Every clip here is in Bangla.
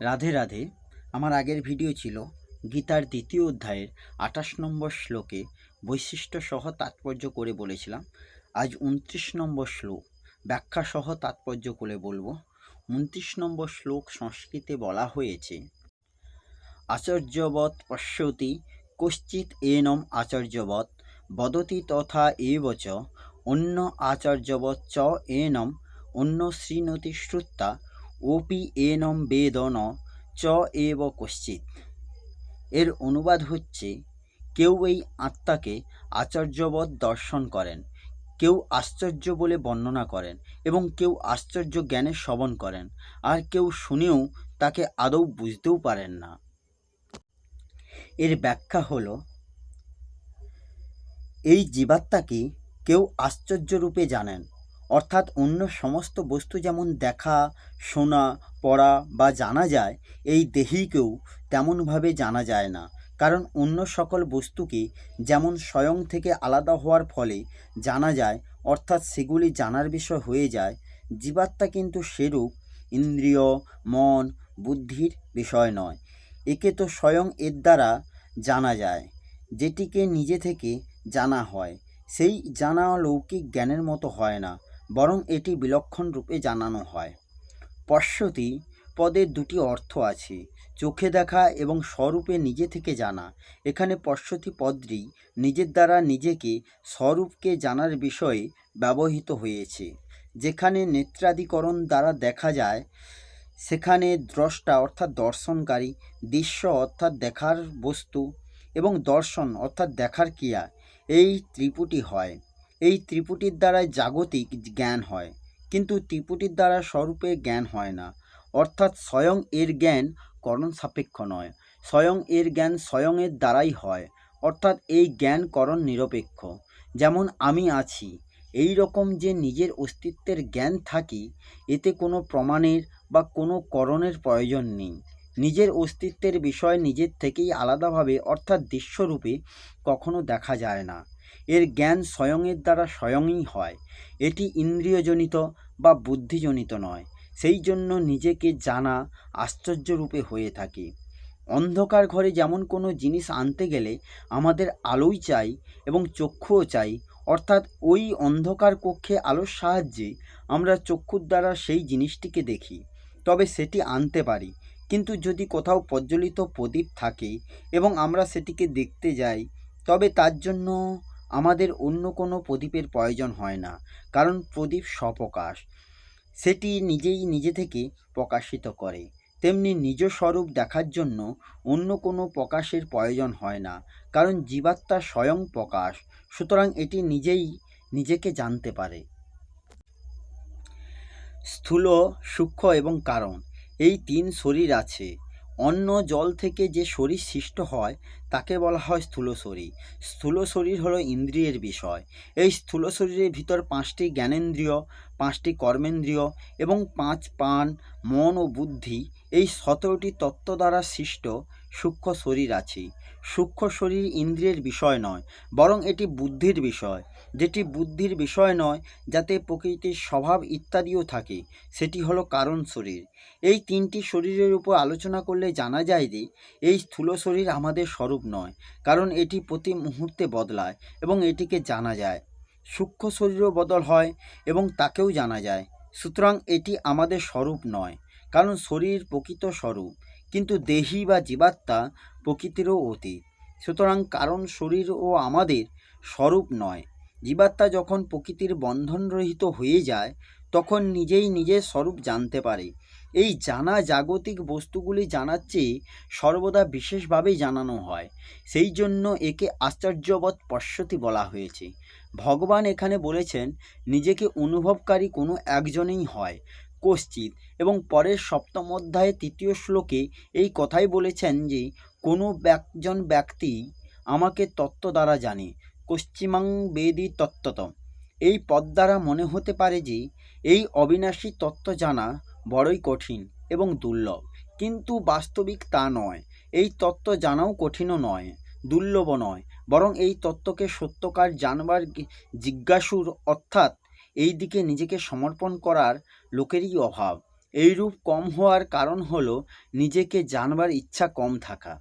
রাধে রাধে। আমার আগের ভিডিও ছিল গীতার দ্বিতীয় অধ্যায়ের আঠাশ নম্বর শ্লোকে বৈশিষ্ট্য সহ তাৎপর্য করে বলেছিলাম। আজ উনত্রিশ নম্বর শ্লোক, ব্যাখ্যা সহ তাৎপর্য করে বলব। উনত্রিশ নম্বর শ্লোক সংস্কৃতে বলা হয়েছে, আচার্যবৎ পশ্যতি কশ্চিৎ এনম আচার্যবৎ বদতি তথা এব চ, অন্য আচার্যবৎ চ এনম, অন্য শ্রীণতি শ্রুত্তা ওপি এনম বেদ ন চ এব কশ্চিৎ। এর অনুবাদ হচ্ছে, কেউ এই আত্মাকে আচার্যবৎ দর্শন করেন, কেউ আশ্চর্য বলে বর্ণনা করেন এবং কেউ আশ্চর্য জ্ঞানে শ্রবণ করেন, আর কেউ শুনেও তাকে আদৌ বুঝতেও পারেন না। এর ব্যাখ্যা হলো, এই জীবাত্মাকে কেউ আশ্চর্য রূপে জানেন অর্থাৎ অন্য সমস্ত বস্তু যেমন দেখা, শোনা, পড়া বা জানা যায়, এই দেহিকেও তেমনভাবে জানা যায় না। কারণ অন্য সকল বস্তুকে যেমন স্বয়ং থেকে আলাদা হওয়ার ফলে জানা যায়, অর্থাৎ সেগুলি জানার বিষয় হয়ে যায়, জীবাত্মা কিন্তু সেরূপ ইন্দ্রিয়, মন, বুদ্ধির বিষয় নয়। একে তো স্বয়ং এর দ্বারা জানা যায়, যেটিকে নিজে থেকে জানা হয়। সেই জানা লৌকিক জ্ঞানের মতো হয় না। বরং এটি বিলক্ষণ রূপে জানানো হয়। পশ্যতি পদের দুটি অর্থ আছে, চোখে দেখা এবং স্বরূপে নিজে থেকে জানা। এখানে পশ্যতি পদটি নিজের দ্বারা নিজেকে স্বরূপকে জানার বিষয়ে ব্যবহৃত হয়েছে। যেখানে নেত্রাধিকরণ দ্বারা দেখা যায়, সেখানে দ্রষ্টা অর্থাৎ দর্শনকারী, দৃশ্য অর্থাৎ দেখার বস্তু এবং দর্শন অর্থাৎ দেখার ক্রিয়া, এই ত্রিপুটি হয়। এই ত্রিপুটির দ্বারাই জাগতিক জ্ঞান হয়, কিন্তু ত্রিপুটির দ্বারা স্বরূপে জ্ঞান হয় না। অর্থাৎ স্বয়ং এর জ্ঞান করণ সাপেক্ষ নয়, স্বয়ং এর জ্ঞান স্বয়ংয়ের দ্বারাই হয়, অর্থাৎ এই জ্ঞান করণ নিরপেক্ষ। যেমন আমি আছি, এই রকম যে নিজের অস্তিত্বের জ্ঞান থাকি, এতে কোনো প্রমাণের বা কোনো করণের প্রয়োজন নেই। নিজের অস্তিত্বের বিষয় নিজের থেকেই আলাদাভাবে, অর্থাৎ দৃশ্যরূপে, কখনো দেখা যায় না। এর জ্ঞান স্বয়ংয়ের দ্বারা স্বয়ংই হয়। এটি ইন্দ্রিয়জনিত বা বুদ্ধিজনিত নয়। সেই জন্য নিজেকে জানা আশ্চর্যরূপে হয়ে থাকে। অন্ধকার ঘরে যেমন কোনো জিনিস আনতে গেলে আমাদের আলোই চাই এবং চক্ষুও চাই, অর্থাৎ ওই অন্ধকার কক্ষে আলোর সাহায্যে আমরা চক্ষুর দ্বারা সেই জিনিসটিকে দেখি। তবে সেটি আনতে পারি, কিন্তু যদি কোথাও প্রজ্বলিত প্রদীপ থাকে এবং আমরা সেটিকে দেখতে যাই, তবে তার জন্য আমাদের অন্য কোনো প্রদীপের প্রয়োজন হয় না, কারণ প্রদীপ স্বপ্রকাশ। সেটি নিজেই নিজে থেকে প্রকাশিত করে। তেমনি নিজ স্বরূপ দেখার জন্য অন্য কোনো প্রকাশের প্রয়োজন হয় না, কারণ জীবাত্মা স্বয়ং প্রকাশ, সুতরাং এটি নিজেই নিজেকে জানতে পারে। স্থূল, সূক্ষ্ম এবং কারণ, এই তিন শরীর আছে। অন্য জল থেকে যে শরীর সৃষ্ট হয় তাকে বলা হয় স্থূল শরীর স্থূল শরীর হলো ইন্দ্রিয়ের বিষয়। এই স্থূল শরীরের ভিতর পাঁচটি জ্ঞানেন্দ্রিয় পাঁচটি কর্মেন্দ্রিয় এবং পাঁচ পান মন ও বুদ্ধি এই সতেরোটি তত্ত্ব দ্বারা সৃষ্ট সূক্ষ্ম শরীর আছে। সূক্ষ্ম শরীর ইন্দ্রিয়ের বিষয় নয়, বরং এটি বুদ্ধির বিষয়। যেটি বুদ্ধির বিষয় নয়, যাতে প্রকৃতির স্বভাব ইত্যাদিও থাকে, সেটি হলো কারণ শরীর। এই তিনটি শরীরের উপর আলোচনা করলে জানা যায় যে, এই স্থূল শরীর আমাদের স্বরূপ নয়, কারণ এটি প্রতি মুহূর্তে বদলায় এবং এটিকে জানা যায়। সূক্ষ্ম শরীরও বদল হয় এবং তাকেও জানা যায়। সুতরাং এটি আমাদের স্বরূপ নয়, কারণ শরীর প্রকৃত স্বরূপ, কিন্তু দেহি বা জীবাত্মা প্রকৃতিরও অতীত। সুতরাং কারণ শরীর ও আমাদের স্বরূপ নয়। জীবাত্মা যখন প্রকৃতির বন্ধনরহিত হয়ে যায়, তখন নিজেই নিজের স্বরূপ জানতে পারে। এই জানা জাগতিক বস্তুগুলি জানার চেয়ে সর্বদা বিশেষভাবেই জানানো হয়। সেই জন্য একে আশ্চর্যবৎ পশ্যতি বলা হয়েছে। ভগবান এখানে বলেছেন, নিজেকে অনুভবকারী কোনো একজনেই হয়। কশ্চিৎ এবং পরের সপ্তম অধ্যায়ে তৃতীয় শ্লোকে এই কথাই বলেছেন যে, কোনো একজন ব্যক্তি আমাকে তত্ত্ব দ্বারা জানে পশ্চিমাং বেদি তত্ত্বত এই পদ দ্বারা মনে হতে পারে যে, এই অবিনাশী তত্ত্ব জানা বড়ই কঠিন এবং দুর্লভ। কিন্তু বাস্তবিক তা নয়। এই তত্ত্ব জানাও কঠিনও নয় দুর্লভ নয়। বরং এই তত্ত্বকে সত্যকার জানবার জিজ্ঞাসুর অর্থাৎ এই দিকে নিজেকে সমর্পণ করার লোকেরই অভাব। এইরূপ কম হওয়ার কারণ হল নিজেকে জানবার ইচ্ছা কম থাকা।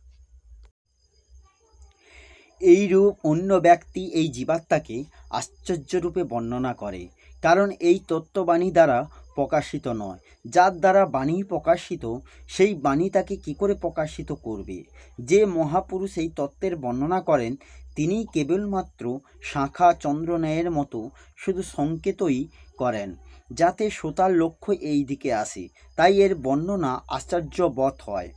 এইরূপ অন্য ব্যক্তি এই জীবাত্মাকে আশ্চর্যরূপে বর্ণনা করে। কারণ এই তত্ত্ববাণী দ্বারা প্রকাশিত নয়। যার দ্বারা বাণী প্রকাশিত, সেই বাণী তাকে কী করে প্রকাশিত করবে? যে মহাপুরুষ এই তত্ত্বের বর্ণনা করেন তিনি কেবলমাত্র শাখা চন্দ্রনয়ের মতো শুধু সংকেতই করেন, যাতে শ্রোতার লক্ষ্য এই দিকে আসে। তাই এর বর্ণনা আশ্চর্যবৎ হয়।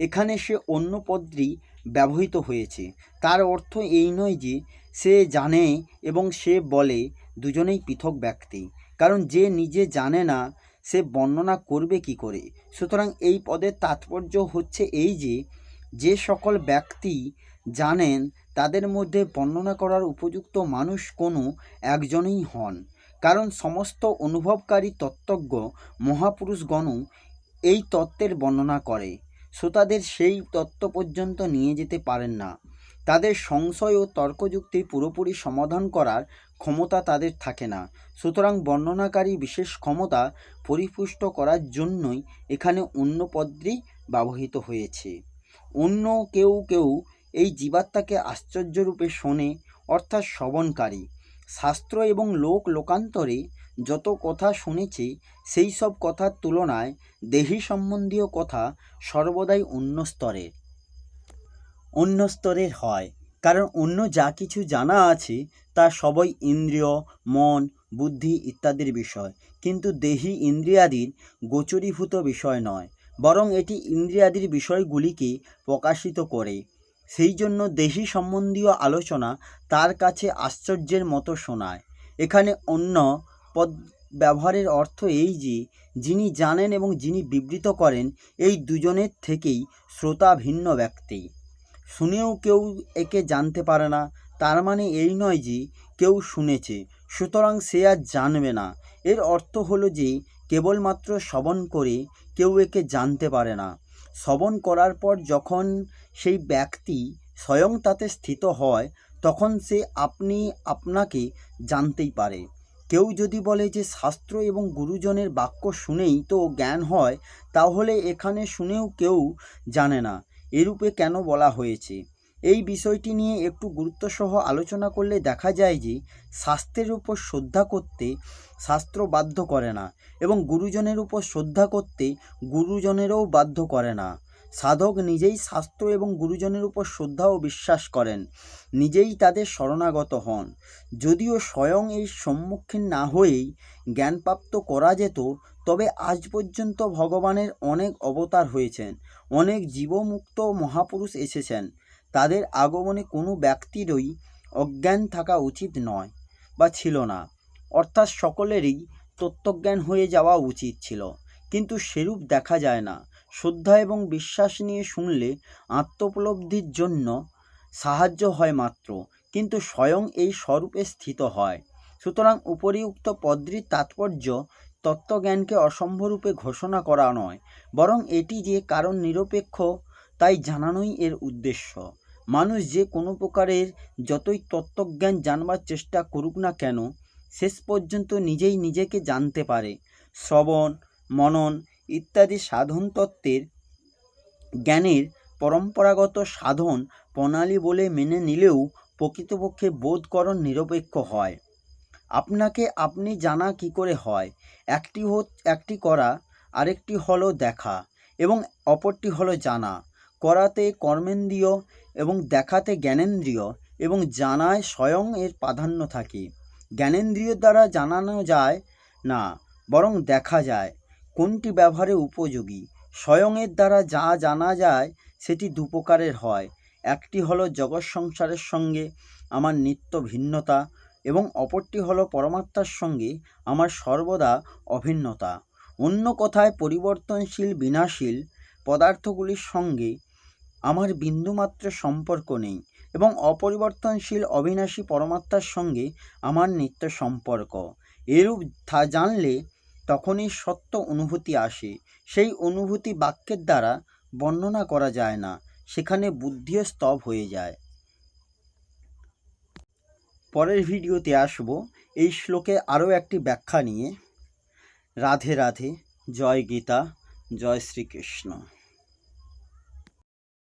এখানে সে অন্য পদ্রী ব্যবহৃত হয়েছে। তার অর্থ এই নয় যে সে জানে এবং সে বলে দুজনেই পৃথক ব্যক্তি। কারণ যে নিজে জানে না, সে বর্ণনা করবে কি করে? সুতরাং এই পদের তাৎপর্য হচ্ছে এই যে যে সকল ব্যক্তি জানেন, তাদের মধ্যে বর্ণনা করার উপযুক্ত মানুষ কোনো একজনই হন। কারণ সমস্ত অনুভবকারী তত্ত্বজ্ঞ, মহাপুরুষগণও এই তত্ত্বের বর্ণনা করে। শ্রোতাদের সেই তত্ত্ব পর্যন্ত নিয়ে যেতে পারেন না। তাদের সংশয় ও তর্কযুক্তি পুরোপুরি সমাধান করার ক্ষমতা তাদের থাকে না। সুতরাং বর্ণনাকারী বিশেষ ক্ষমতা পরিপুষ্ট করার জন্যই এখানে অন্য পদ্রী ব্যবহৃত হয়েছে। অন্য কেউ কেউ এই জীবাত্মাকে আশ্চর্যরূপে শোনে, অর্থাৎ শ্রবণকারী। শাস্ত্র এবং লোক লোকান্তরে যত কথা শুনেছে, সেই সব কথার তুলনায় দেহী সম্বন্ধীয় কথা সর্বদাই অন্য স্তরের অন্য স্তরের হয়। কারণ অন্য যা কিছু জানা আছে, তা সবই ইন্দ্রিয়, মন, বুদ্ধি ইত্যাদির বিষয়। কিন্তু দেহি ইন্দ্রিয়াদির গোচরীভূত বিষয় নয়, বরং এটি ইন্দ্রিয়াদির বিষয়গুলিকে প্রকাশিত করে। সেই জন্য দেহি সম্বন্ধীয় আলোচনা তার কাছে আশ্চর্যের মতো শোনায়। এখানে অন্য পদ ব্যবহারের অর্থ এই যে, যিনি জানেন এবং যিনি বিবৃত করেন, এই দুজনের থেকেই শ্রোতা ভিন্ন ব্যক্তি। শুনেও কেউ একে জানতে পারে না। তার মানে এই নয় যে কেউ শুনেছে, সুতরাং সে আর জানবে না। এর অর্থ হলো যে কেবলমাত্র শ্রবণ করে কেউ একে জানতে পারে না। শ্রবণ করার পর যখন সেই ব্যক্তি স্বয়ং তাতে স্থিত হয়, তখন সে আপনি আপনাকে জানতেই পারে। কেউ যদি বলে যে শাস্ত্র এবং গুরুজনের বাক্য শুনেই তো জ্ঞান হয়, তাহলে এখানে শুনেও কেউ জানে না। এরূপে কেন বলা হয়েছে? এই বিষয়টি নিয়ে একটু গুরুত্বসহ আলোচনা করলে দেখা যায় যে, শাস্ত্রের উপর শ্রদ্ধা করতে শাস্ত্র বাধ্য করে না এবং গুরুজনের উপর শ্রদ্ধা করতে গুরুজনেরও বাধ্য করে না। সাধক নিজেই শাস্ত্র এবং গুরুজনের উপর শ্রদ্ধা ও বিশ্বাস করেন, নিজেই তাদের শরণাগত হন। যদিও স্বয়ং এই সম্মুখীন না হয়েই জ্ঞানপ্রাপ্ত করা যেত, তবে আজ পর্যন্ত ভগবানের অনেক অবতার হয়েছেন, অনেক জীবমুক্ত মহাপুরুষ এসেছেন। তাদের আগমনে কোনো ব্যক্তিরই অজ্ঞান থাকা উচিত নয় বা ছিল না, অর্থাৎ সকলেরই তত্ত্বজ্ঞান হয়ে যাওয়া উচিত ছিল। কিন্তু সেরূপ দেখা যায় না। শ্রদ্ধা এবং বিশ্বাস নিয়ে শুনলে আত্মোপলব্ধির জন্য সাহায্য হয় মাত্র, কিন্তু স্বয়ং এই স্বরূপে স্থিত হয়। সুতরাং উপরিউক্ত পদ্রির তাৎপর্য তত্ত্বজ্ঞানকে অসম্ভরূপে ঘোষণা করা নয়, বরং এটি যে কারণ নিরপেক্ষ, তাই জানানোই এর উদ্দেশ্য। মানুষ যে কোনো প্রকারের যতই তত্ত্বজ্ঞান জানবার চেষ্টা করুক না কেন, শেষ পর্যন্ত নিজেই নিজেকে জানতে পারে। শ্রবণ, মনন ইত্যাদি সাধন তত্ত্বের জ্ঞানের পরম্পরাগত সাধন প্রণালী বলে মেনে নিলেও প্রকৃতপক্ষে বোধকরণ নিরপেক্ষ হয়। আপনাকে আপনি জানা কি করে হয়? একটি হো, একটি করা, আরেকটি হলো দেখা এবং অপরটি হলো জানা। করাতে কর্মেন্দ্রিয় এবং দেখাতে জ্ঞানেন্দ্রিয় এবং জানায় স্বয়ং এর প্রাধান্য থাকে। জ্ঞানেন্দ্রিয় দ্বারা জানানো যায় না, বরং দেখা যায়। কোনটি ব্যবহারে উপযোগী? স্বয়ংয়ের দ্বারা যা জানা যায়, সেটি দুপ্রকারের হয়। একটি হলো জগৎ সংসারের সঙ্গে আমার নিত্য ভিন্নতা এবং অপরটি হলো পরমাত্মার সঙ্গে আমার সর্বদা অভিন্নতা। অন্য কথায়, পরিবর্তনশীল, বিনাশীল পদার্থগুলির সঙ্গে আমার বিন্দুমাত্র সম্পর্ক নেই এবং অপরিবর্তনশীল, অবিনাশী পরমাত্মার সঙ্গে আমার নিত্য সম্পর্ক। এরূপ জানলে তখনই সত্য অনুভূতি আসে। সেই অনুভূতি বাক্যের দ্বারা বর্ণনা করা যায় না, সেখানে বুদ্ধিও স্তব হয়ে যায়। পরের ভিডিওতে আসব এই শ্লোকে আরও একটি ব্যাখ্যা নিয়ে। রাধে রাধে, জয় গীতা, জয় শ্রীকৃষ্ণ।